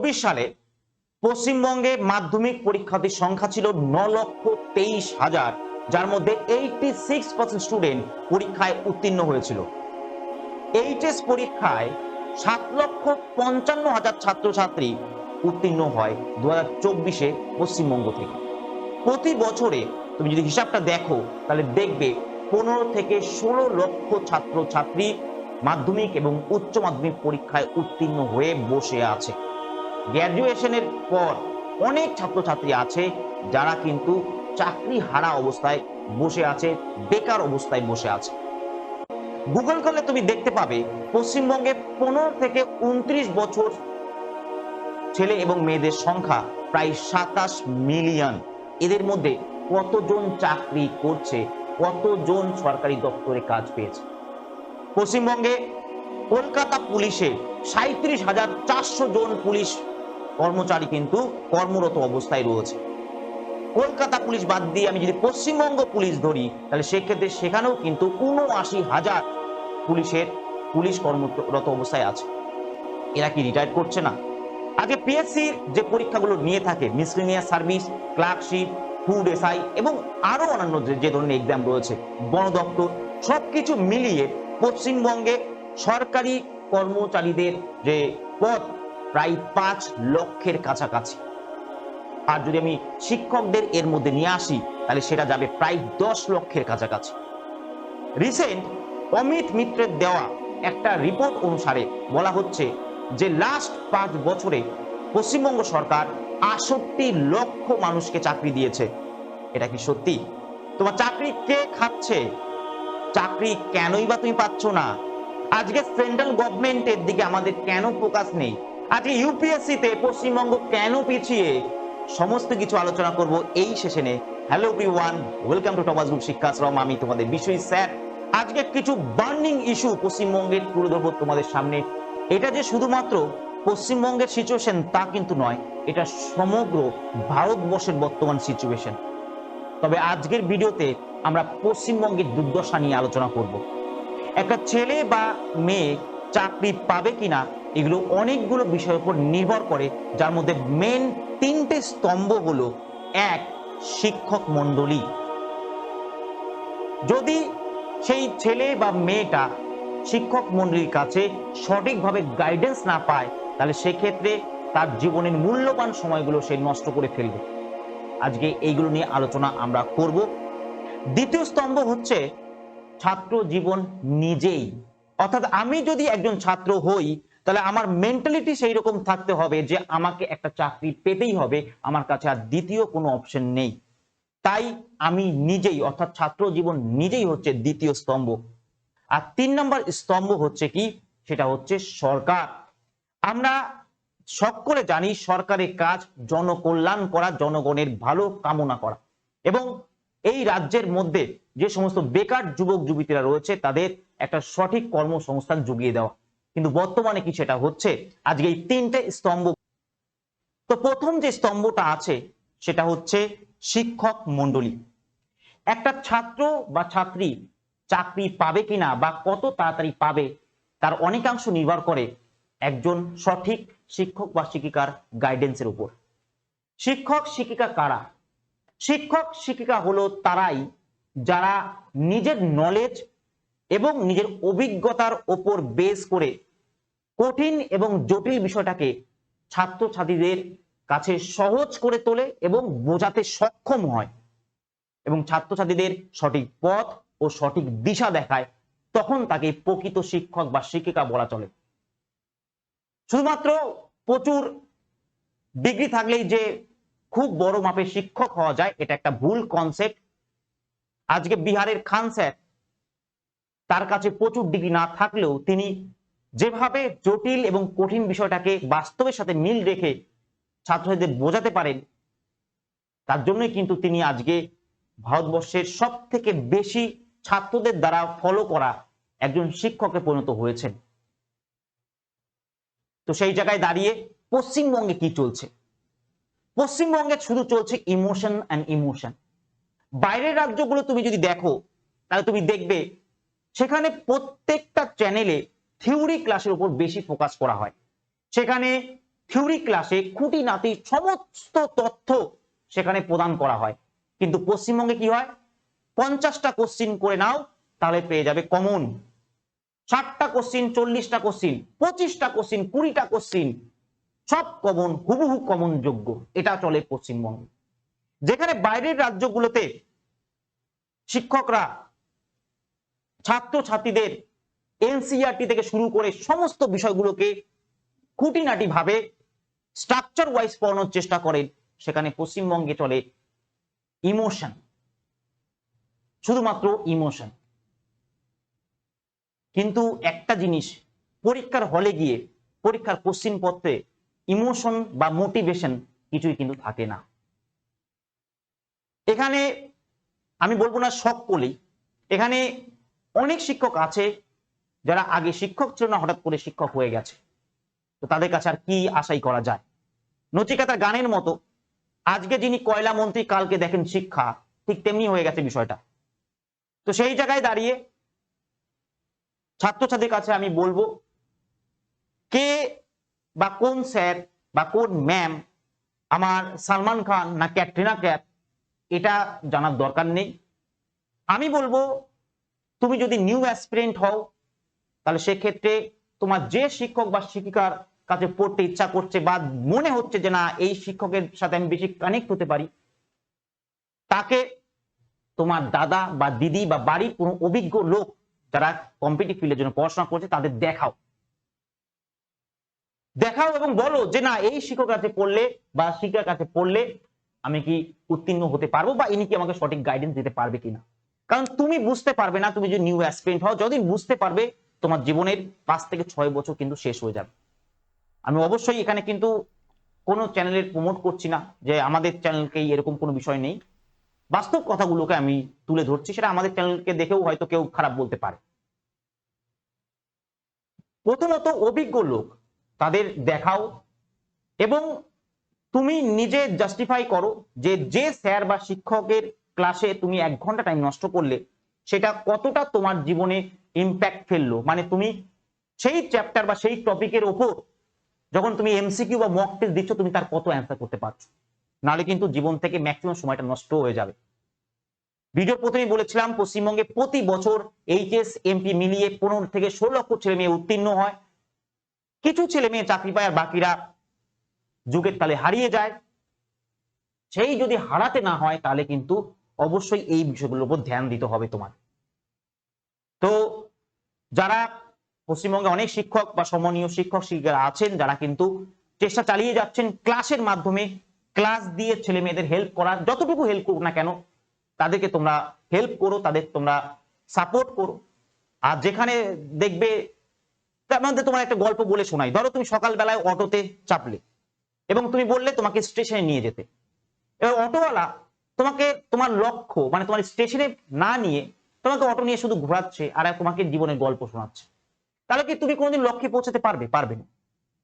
চব্বিশ সালে পশ্চিমবঙ্গে মাধ্যমিক পরীক্ষার্থীর সংখ্যা ছিল ন লক্ষ তেইশ হাজার, যার মধ্যে এইটি সিক্স পার্সেন্ট স্টুডেন্ট পরীক্ষায় উত্তীর্ণ হয়েছিল। এইচএস পরীক্ষায় সাত লক্ষ পঞ্চান্ন হাজার ছাত্রছাত্রী উত্তীর্ণ হয় দু হাজার চব্বিশে পশ্চিমবঙ্গ থেকে। প্রতি বছরে তুমি যদি হিসাবটা দেখো, তাহলে দেখবে পনেরো থেকে ষোলো লক্ষ ছাত্রছাত্রী মাধ্যমিক এবং উচ্চ মাধ্যমিক পরীক্ষায় উত্তীর্ণ হয়ে বসে আছে। গ্র্যাজুয়েশনের পর অনেক ছাত্রছাত্রী আছে যারা কিন্তু চাকরি হারা অবস্থায় বসে আছে, বেকার অবস্থায় বসে আছে। গুগল করলে তুমি দেখতে পাবে পশ্চিমবঙ্গে পনেরো থেকে উনত্রিশ বছর ছেলে এবং মেয়েদের সংখ্যা প্রায় সাতাশ মিলিয়ন। এদের মধ্যে কতজন চাকরি করছে, কতজন সরকারি দপ্তরে কাজ পেয়েছে? পশ্চিমবঙ্গে কলকাতা পুলিশে সাঁত্রিশ হাজার চারশো জন পুলিশ কর্মচারী কিন্তু কর্মরত অবস্থায় রয়েছে। কলকাতা পুলিশ বাদ দিয়ে আমি যদি পশ্চিমবঙ্গ পুলিশ ধরি, তাহলে সেক্ষেত্রে সেখানেও কিন্তু উনআশি হাজার পুলিশের পুলিশ কর্মরত অবস্থায় আছে। এরা কি রিটায়ার করছে না? আগে পিএসসি যে পরীক্ষাগুলো নিয়ে থাকে miscellaneous service clerkship food SI এবং আরও অন্যান্য যে ধরনের এক্সাম রয়েছে, বন দপ্তর, সবকিছু মিলিয়ে পশ্চিমবঙ্গে সরকারি কর্মচারীদের যে পদ প্রায় পাঁচ লক্ষের কাছাকাছি। আর যদি আমি শিক্ষকদের এর মধ্যে নিয়ে আসি, তাহলে সেটা যাবে প্রায় দশ লক্ষের কাছাকাছি। রিসেন্ট অমিত মিত্রের দেওয়া একটা রিপোর্ট অনুসারে বলা হচ্ছে যে লাস্ট পাঁচ বছরে পশ্চিমবঙ্গ সরকার আষট্টি লক্ষ মানুষকে চাকরি দিয়েছে। এটা কি সত্যি? তোমার চাকরি কে খাচ্ছে? চাকরি কেনই বা তুমি পাচ্ছ না? আজকে সেন্ট্রাল গভর্নমেন্টের দিকে আমাদের কেন ফোকাস নেই? আজকে ইউপিএসসি তে পশ্চিমবঙ্গ কেন পিছিয়ে? সমস্ত কিছু আলোচনা করব এই সেশনে। Hello everyone welcome to Thomas group Shikshashram আমি তোমাদের বিষয় স্যার। আজকে কিছু বার্নিং ইস্যু পশ্চিমবঙ্গের তুলে ধরবো তোমাদের সামনে। এটা যে শুধুমাত্র পশ্চিমবঙ্গের সিচুয়েশন তা কিন্তু নয়, এটা সমগ্র ভারতবর্ষের বর্তমান সিচুয়েশন তবে আজকের ভিডিওতে আমরা পশ্চিমবঙ্গের দুর্দশা নিয়ে আলোচনা করব। একটা ছেলে বা মেয়ে চাকরি পাবে কিনা এগুলো অনেকগুলো বিষয়ের উপর নির্ভর করে, যার মধ্যে মেন তিনটে স্তম্ভ হলো, এক, শিক্ষক মণ্ডলী। যদি সেই ছেলে বা মেয়েটা শিক্ষক মণ্ডলীর কাছে সঠিকভাবে গাইডেন্স না পায়, তাহলে সেক্ষেত্রে তার জীবনের মূল্যবান সময়গুলো সে নষ্ট করে ফেলবে। আজকে এইগুলো নিয়ে আলোচনা আমরা করব। দ্বিতীয় স্তম্ভ হচ্ছে ছাত্র জীবন নিজেই। অর্থাৎ আমি যদি একজন ছাত্র হই তাহলে আমার মেন্টালিটি সেই রকম থাকতে হবে যে আমাকে একটা চাকরি পেতেই হবে। আমার কাছে আর দ্বিতীয় কোনো অপশন নেই। তাই আমি নিজেই, অর্থাৎ ছাত্র জীবন নিজেই হচ্ছে দ্বিতীয় স্তম্ভ। আর তিন নম্বর স্তম্ভ হচ্ছে কি? সেটা হচ্ছে সরকার। আমরা সকলে জানি সরকারের কাজ জনকল্যাণ করা, জনগণের ভালো কামনা করা। এবং এই রাজ্যের মধ্যে যে সমস্ত বেকার যুবক যুবতীরা রয়েছে, তাদের একটা সঠিক কর্মসংস্থান জুগিয়ে দেওয়া। কিন্তু বর্তমানে কি সেটা হচ্ছে? আজকে এই তিনটে স্তম্ভ। তো প্রথম যে স্তম্ভটা আছে, সেটা হচ্ছে শিক্ষক মণ্ডলী। একটা ছাত্র বা ছাত্রী চাকরি পাবে কিনা বা কত তাড়াতাড়ি পাবে, তার অনেকাংশ নির্ভর করে একজন সঠিক শিক্ষক বা শিক্ষিকার গাইডেন্সের উপর। শিক্ষক, শিক্ষিকা কারা? শিক্ষক, শিক্ষিকা হলো তারাই যারা নিজের নলেজ এবং নিজের অভিজ্ঞতার ওপর বেস করে কঠিন এবং জটিল বিষয়টাকে ছাত্রছাত্রীদের কাছে সহজ করে তোলে এবং বোঝাতে সক্ষম হয়। এবং ছাত্রছাত্রীদের সঠিক পথ ও সঠিক দিশা দেখায়, তখন তাকে প্রকৃত শিক্ষক বা শিক্ষিকা বলা চলে। শুধুমাত্র প্রচুর ডিগ্রি থাকলেই যে খুব বড় মাপের শিক্ষক হওয়া যায়, এটা একটা ভুল কনসেপ্ট আজকে বিহারের খান স্যার, তার কাছে প্রচুর ডিগ্রি না থাকলেও তিনি যেভাবে জটিল এবং কঠিন বিষয়টাকে বাস্তবের সাথে মিল রেখে ছাত্রছাত্রীদের বোঝাতে পারেন, তার জন্যই কিন্তু তিনি আজকে ভারতবর্ষের সব থেকে বেশি ছাত্রদের দ্বারা ফলো করা একজন শিক্ষকে পরিণত হয়েছেন। তো সেই জায়গায় দাঁড়িয়ে পশ্চিমবঙ্গে কি চলছে? পশ্চিমবঙ্গে শুধু চলছে ইমোশন অ্যান্ড ইমোশন বাইরের রাজ্যগুলো তুমি যদি দেখো, তাহলে তুমি দেখবে সেখানে প্রত্যেকটা চ্যানেলে থিওরি ক্লাসের উপর বেশি ফোকাস করা হয়। সেখানে থিওরি ক্লাসে খুঁটিনাটি সমস্ত তথ্য সেখানে প্রদান করা হয়। কিন্তু পশ্চিমবঙ্গে কি হয়? পঞ্চাশটা কোশ্চিন করে নাও, তাহলে পেয়ে যাবে কমন ষাটটা কোশ্চিন চল্লিশটা কোশ্চিন পঁচিশটা কোশ্চিন কুড়িটা কোশ্চিন সব কমন হুবহু কমন যোগ্য। এটা চলে পশ্চিমবঙ্গে। যেখানে বাইরের রাজ্যগুলোতে শিক্ষকরা ছাত্র ছাত্রীদের এনসিআরটি থেকে শুরু করে সমস্ত বিষয়গুলোকে খুঁটিনাটি ভাবে স্ট্রাকচার ওয়াইজ পড়ানোর চেষ্টা করেন সেখানে পশ্চিমবঙ্গে চলে ইমোশন শুধুমাত্র ইমোশন কিন্তু একটা জিনিস, পরীক্ষার হলে গিয়ে, পরীক্ষার কোশ্চিন পত্রে ইমোশন বা মোটিভেশন কিছুই কিন্তু থাকে না। এখানে আমি বলব না সকলেই এখানে অনেক শিক্ষক আছে যারা আগে শিক্ষক ছিল না, হঠাৎ করে শিক্ষক হয়ে গেছে। তো তাদের কাছে আর কি আশাই করা যায়? নচিকাতার গানের মতো, আজকে যিনি কয়লা মন্ত্রী, কালকে দেখেন শিক্ষা, ঠিক তেমনি হয়ে গেছে বিষয়টা। তো সেই জায়গায় দাঁড়িয়ে ছাত্রছাত্রীর কাছে আমি বলব, কে বা কোন স্যার বা কোন ম্যাম আমার সালমান খান না ক্যাটরিনা ক্যাপ এটা জানার দরকার নেই। আমি বলব, তুমি যদি নিউ অ্যাসপিরেন্ট হও তাহলে সেক্ষেত্রে তোমার যে শিক্ষক বা শিক্ষিকার কাছে পড়তে ইচ্ছা করছে বা মনে হচ্ছে যে না, এই শিক্ষকের সাথে আমি বেশি কানেক্ট হতে পারি, তাকে তোমার দাদা বা দিদি বা বাড়ির কোনো অভিজ্ঞ লোক যারা কম্পিটিভ ফিল্ডের জন্য পড়াশোনা করছে তাদের দেখাও। দেখাও এবং বলো যে না, এই শিক্ষক কাছে পড়লে বা শিক্ষার কাছে পড়লে আমি কি উত্তীর্ণ হতে পারব বা ইনি কি আমাকে সঠিক গাইডেন্স দিতে পারবে কিনা? কারণ তুমি বুঝতে পারবে না, তুমি যদি নিউ অ্যাসপিরেন্ট হও, যতদিন বুঝতে পারবে তোমার জীবনের পাঁচ থেকে ছয় বছর কিন্তু শেষ হয়ে যাবে। আমি অবশ্যই এখানে কিন্তু কোনো চ্যানেলের প্রমোট করছি না যে আমাদের চ্যানেলকে এরকম কোনো বিষয় নেই। বাস্তব কথাগুলোকে আমি তুলে ধরছি, সেটা আমাদের চ্যানেলকে দেখেও হয়তো কেউ খারাপ বলতে পারে। প্রথমত অভিজ্ঞ লোক, তাদের দেখাও এবং তুমি নিজে জাস্টিফাই করো যে যে স্যার বা শিক্ষকের ক্লাসে তুমি এক ঘণ্টা টাইম নষ্ট করলে, সেটা কতটা তোমার জীবনে ইম্প্যাক্ট ফেলল মানে তুমি সেই চ্যাপ্টার বা সেই টপিকের ওপর যখন তুমি এমসিকিউ বা মক টেস্ট দিচ্ছ, তুমি তার কত অ্যান্সার করতে পারছ? নাহলে কিন্তু জীবন থেকে ম্যাক্সিমাম সময়টা নষ্ট হয়ে যাবে। ভিডিও প্রথমেই বলেছিলাম, পশ্চিমবঙ্গে প্রতি বছর এইচএস এমপি মিলিয়ে পনেরো থেকে ষোলো লক্ষ ছেলে মেয়ে উত্তীর্ণ হয়। কিছু ছেলে মেয়ে চাকরি পায় আর বাকিরা যুগের তালে হারিয়ে যায়। সেই যদি হারাতে না হয়, তাহলে কিন্তু অবশ্যই এই বিষয়গুলোর উপর ধ্যান দিতে হবে তোমার। তো যারা পশ্চিমবঙ্গে অনেক শিক্ষক বা সমনীয় শিক্ষক শিক্ষিকারা আছেন, যারা কিন্তু চেষ্টা চালিয়ে যাচ্ছেন ক্লাসের মাধ্যমে, ক্লাস দিয়ে ছেলে মেয়েদের হেল্প করার, যতটুকু হেল্প করুক না কেন, তাদেরকে তোমরা হেল্প করো, তাদের তোমরা সাপোর্ট করো। আর যেখানে দেখবে, তার মধ্যে তোমার একটা গল্প বলে শোনাই। ধরো তুমি সকালবেলায় অটোতে চাপলে, এবং তুমি বললে তোমাকে স্টেশনে নিয়ে যেতে। এবার অটোওয়ালা তোমাকে তোমার লক্ষ্য মানে তোমার স্টেশনে না নিয়ে তোমাকে অটো নিয়ে শুধু ঘোরাচ্ছে আর তোমাকে জীবনের গল্প শোনাচ্ছে। তাহলে কি তুমি কোনোদিন লক্ষ্যে পৌঁছাতে পারবে? পারবে না।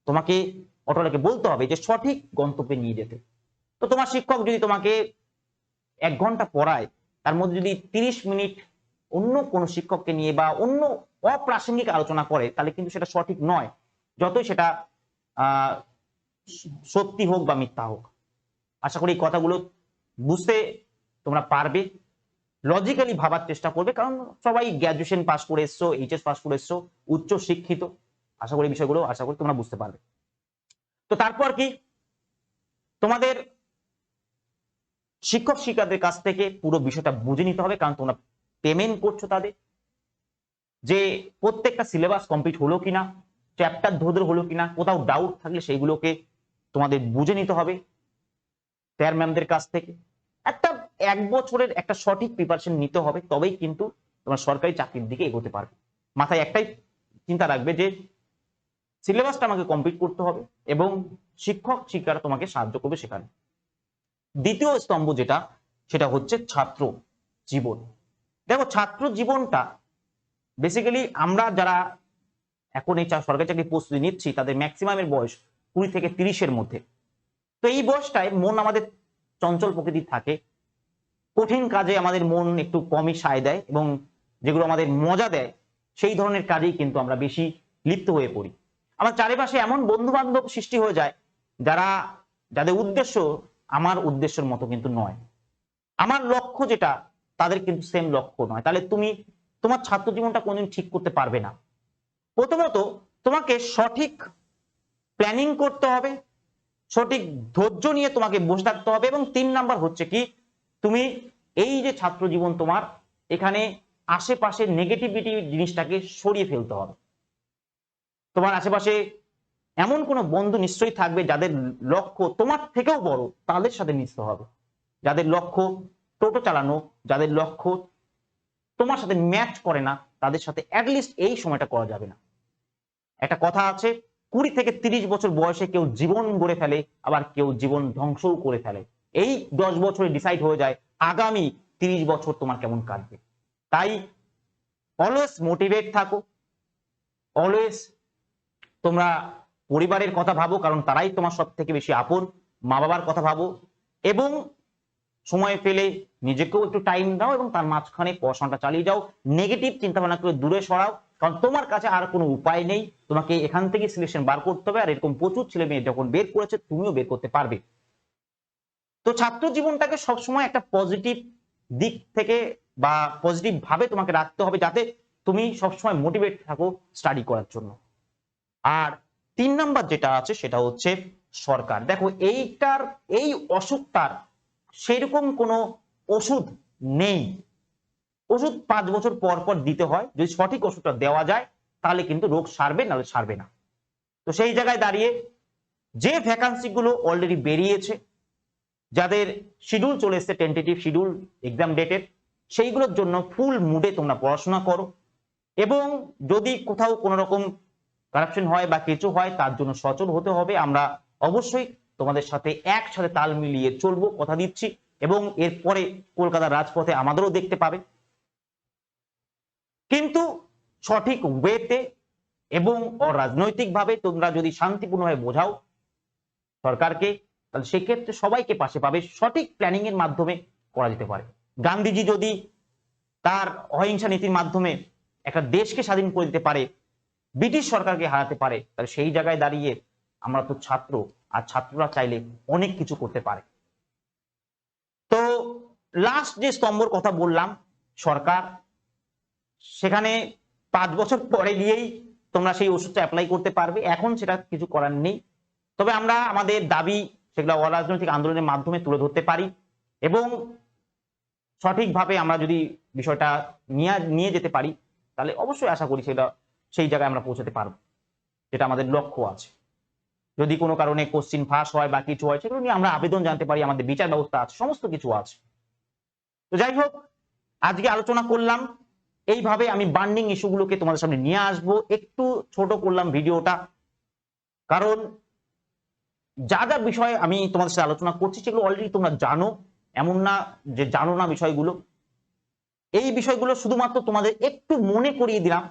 তোমাকে অটোওয়ালাকে বলতে হবে যে সঠিক গন্তব্যে নিয়ে যেতে। তো তোমার শিক্ষক যদি তোমাকে এক ঘণ্টা পড়ায়, তার মধ্যে যদি তিরিশ মিনিট অন্য কোনো শিক্ষককে নিয়ে বা অন্য অপ্রাসঙ্গিক আলোচনা করে, তাহলে কিন্তু সেটা সঠিক নয়। যতই সেটা সত্যি হোক বা মিথ্যা হোক। আশা করি এই কথাগুলো বুঝতে তোমরা পারবে। লজিক্যালি ভাবার চেষ্টা করবে, কারণ সবাই গ্র্যাজুয়েশন পাস করে এসছো এইচএস পাস করে এসছো, উচ্চ শিক্ষিত। আশা করি বিষয়গুলো, আশা করি তোমরা বুঝতে পারবে। তো তারপর কি? তোমাদের শিক্ষক শিক্ষকদের কাছ থেকে পুরো বিষয়টা বুঝে নিতে হবে, কারণ তোমরা পেমেন্ট করছ তাদের। যে প্রত্যেকটা সিলেবাস কমপ্লিট হলো কিনা চ্যাপ্টার ধরে হলো কিনা, কোথাও ডাউট থাকলে সেইগুলোকে তোমাদের বুঝে নিতে হবে। স্যার ম্যামদের কাছ থেকে। একটা এক বছরের একটা সঠিক প্রিপারেশন নিতে হবে, তবেই কিন্তু তোমার সরকারি চাকরির দিকে এগোতে পারবে। মাথায় একটাই চিন্তা রাখবে যে সিলেবাসটা আমাকে কমপ্লিট করতে হবে এবং শিক্ষক শিক্ষারা তোমাকে সাহায্য করবে সেখানে। দ্বিতীয় স্তম্ভ যেটা, সেটা হচ্ছে ছাত্র জীবন। দেখো, ছাত্র জীবনটা বেসিক্যালি আমরা যারা এখন এই সরকারি চাকরি প্রস্তুতি নিচ্ছি, তাদের ম্যাক্সিমামের বয়স কুড়ি থেকে তিরিশের মধ্যে। তো এই বয়সটায় মন আমাদের চঞ্চল প্রকৃতির থাকে। কঠিন কাজে আমাদের মন একটু কমই সায় দেয় এবং যেগুলো আমাদের মজা দেয়, সেই ধরনের কাজেই কিন্তু আমরা বেশি লিপ্ত হয়ে পড়ি। আমার চারিপাশে এমন বন্ধু বান্ধব সৃষ্টি হয়ে যায় যারা, যাদের উদ্দেশ্য আমার উদ্দেশ্যের মতো কিন্তু নয়। আমার লক্ষ্য যেটা, তাদের কিন্তু সেম লক্ষ্য নয়। তাহলে তুমি, তোমার ছাত্র জীবনটা কোনদিন ঠিক করতে পারবে না। প্রথমত, তোমাকে সঠিক প্ল্যানিং করতে হবে, সঠিক ধৈর্য নিয়ে তোমাকে বসে থাকতে হবে এবং তিন নাম্বার হচ্ছে কি তুমি এই যে ছাত্র জীবন তোমার, এখানে আশেপাশে নেগেটিভিটি জিনিসটাকে সরিয়ে ফেলতে হবে। তোমার আশেপাশে এমন কোনো বন্ধু নিশ্চয়ই থাকবে যাদের লক্ষ্য তোমার থেকেও বড়, তাদের সাথে মিশতে হবে। যাদের লক্ষ্য টোটো চালানো, যাদের লক্ষ্য তোমার সাথে ম্যাচ করে না, তাদের সাথে অ্যাটলিস্ট এই সময়টা করা যাবে না। একটা কথা আছে, কুড়ি থেকে তিরিশ বছর বয়সে কেউ জীবন গড়ে ফেলে, আবার কেউ জীবন ধ্বংসও করে ফেলে। এই দশ বছরে ডিসাইড হয়ে যায় আগামী তিরিশ বছর তোমার কেমন কাটবে। তাই অলওয়েজ মোটিভেট থাকো। অলওয়েজ তোমরা পরিবারের কথা ভাবো, কারণ তারাই তোমার সব থেকে বেশি আপন মা বাবার কথা ভাবো এবং সময় পেলে নিজেকেও একটু টাইম দাও এবং তার মাঝখানে পড়াশোনাটা চালিয়ে যাও। নেগেটিভ চিন্তা ভাবনা করে দূরে সরাও, কারণ তোমার কাছে আর কোনো উপায় নেই। তোমাকে এখান থেকে সিলেকশন বার করতে হবে। আর এরকম প্রচুর ছেলে মেয়ে যখন বের করেছে, তুমিও বের করতে পারবে। তো ছাত্র জীবনটাকে সবসময় একটা পজিটিভ দিক থেকে বা পজিটিভ ভাবে তোমাকে রাখতে হবে যাতে তুমি সবসময় মোটিভেট থাকো স্টাডি করার জন্য। আর তিন নাম্বার যেটা আছে সেটা হচ্ছে সরকার। দেখো এইটার, এই অসুখটার সেরকম কোনো ওষুধ নেই। ওষুধ পাঁচ বছর পর পর দিতে হয়। যদি সঠিক ওষুধটা দেওয়া যায়, তাহলে কিন্তু রোগ সারবে, নাহলে সারবে না। তো সেই জায়গায় দাঁড়িয়ে যে ভ্যাকান্সি গুলো অলরেডি বেরিয়েছে যাদের শিডিউল চলে এসছে টেন্টেটিভ শিডিউল এক্সাম ডেটের সেইগুলোর জন্য ফুল মুডে তোমরা পড়াশোনা করো। এবং যদি কোথাও কোনো রকম কারাপশন হয় বা কিছু হয়, তার জন্য সচল হতে হবে। আমরা অবশ্যই তোমাদের সাথে একসাথে তাল মিলিয়ে চলবো, কথা দিচ্ছি। এবং এরপরে কলকাতার রাজপথে আমাদেরও দেখতে পাবে। কিন্তু সঠিক ওয়েতে এবং অরাজনৈতিকভাবে তোমরা যদি শান্তিপূর্ণভাবে বোঝাও সরকারকে তাহলে সেক্ষেত্রে সবাইকে পাশে পাবে, সঠিক প্ল্যানিং এর মাধ্যমে করা যেতে পারে। গান্ধীজি যদি তার অহিংসা নীতির মাধ্যমে একটা দেশকে স্বাধীন করে দিতে পারে, ব্রিটিশ সরকারকে হারাতে পারে, তাহলে সেই জায়গায় দাঁড়িয়ে আমরা তো ছাত্র, আর ছাত্ররা চাইলে অনেক কিছু করতে পারে। তো লাস্ট যে স্তম্ভর কথা বললাম, সরকার, সেখানে পাঁচ বছর পরে গিয়েই তোমরা সেই ওষুধটা অ্যাপ্লাই করতে পারবে। এখন সেটা কিছু করার নেই। তবে আমরা আমাদের দাবি সেগুলো অরাজনৈতিক আন্দোলনের মাধ্যমে তুলে ধরতে পারি এবং সঠিকভাবে আমরা যদি বিষয়টা নিয়ে নিয়ে যেতে পারি, তাহলে অবশ্যই আশা করি সেটা, সেই জায়গায় আমরা পৌঁছাতে পারব, যেটা আমাদের লক্ষ্য আছে। যদি কোনো কারণে কোশ্চিন ফাঁস হয় বা কিছু হয়, সেগুলো নিয়ে আমরা আবেদন জানতে পারি, আমাদের বিচার ব্যবস্থা আছে, সমস্ত কিছু আছে। তো যাই হোক, আজকে আলোচনা করলাম, এইভাবে আমি বার্নিং ইস্যুগুলোকে তোমাদের সামনে নিয়ে আসব, একটু ছোট করলাম ভিডিওটা, কারণ যা যা বিষয় আমি তোমাদের সাথে আলোচনা করছি সেগুলো অলরেডি তোমরা জানো, এমন না যে জানো না বিষয়গুলো। এই বিষয়গুলো শুধুমাত্র তোমাদের একটু মনে করিয়ে দিলাম।